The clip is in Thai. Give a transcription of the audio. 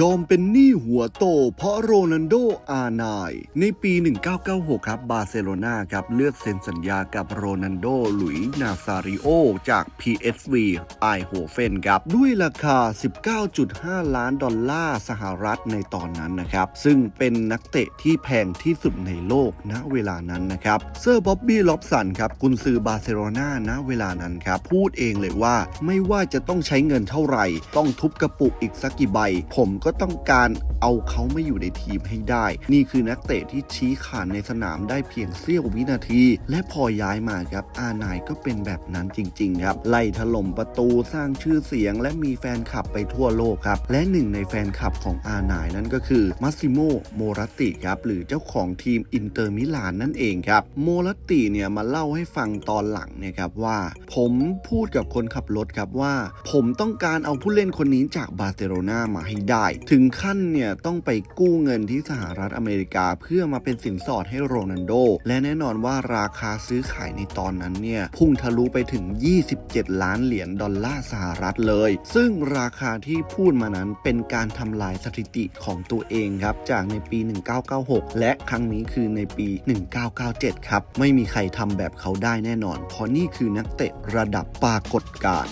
ยอมเป็นหนี้หัวโต เพราะโรนัลโดอาร์ไนายในปี 1996 ครับ บาร์เซโลนาครับ เลือกเซ็นสัญญากับโรนัลโด หลุยนาซาริโอ จาก PSV ไอโฮเฟนครับ ด้วยราคา 19.5 ล้านดอลลาร์สหรัฐในตอนนั้นนะครับ ซึ่งเป็นนักเตะที่แพงที่สุดในโลกณเวลานั้นนะครับ เซอร์บ๊อบบี้ล็อบสันครับกุนซือบาร์เซโลนาณเวลานั้นครับ พูดเองเลยว่าไม่ว่าจะต้องใช้เงินเท่าไหร่ ต้องทุบกระปุกอีกสักกี่ใบผมก็ต้องการเอาเขาไมาอยู่ในทีมให้ได้ นี่คือนักเตะที่ชี้ขาดในสนามได้เพียงเสี้ยววินาที และพอย้ายมาครับอานายก็เป็นแบบนั้นจริง ๆ ครับ ไล่ถล่มประตูสร้างชื่อเสียง และมีแฟนคลับไปทั่วโลกครับ และหนึ่งในแฟนคลับของอานายนั่นก็คือมัสซิโมโมรัตติครับหรือเจ้าของทีมอินเตอร์มิลานนั่นเองครับโมรัตติเนี่ยมาเล่าให้ฟังตอนหลังเนี่ยครับว่า ผมพูดกับคนขับรถครับว่า ผมต้องการเอาผู้เล่นคนนี้จากบาร์เซโลนามาให้ได้ถึงขั้นเนี่ยต้องไปกู้เงินที่สหรัฐอเมริกา เพื่อมาเป็นสินสอดให้โรนัลโด และแน่นอนว่าราคาซื้อขายในตอนนั้นเนี่ยพุ่งทะลุไปถึง 27 ล้านเหรียญดอลลาร์สหรัฐเลย ซึ่งราคาที่พูดมานั้นเป็นการทำลายสถิติของตัวเองครับจากในปี 1996 และครั้งนี้คือในปี 1997 ครับ ไม่มีใครทำแบบเขาได้แน่นอน เพราะนี่คือนักเตะระดับปรากฏการ์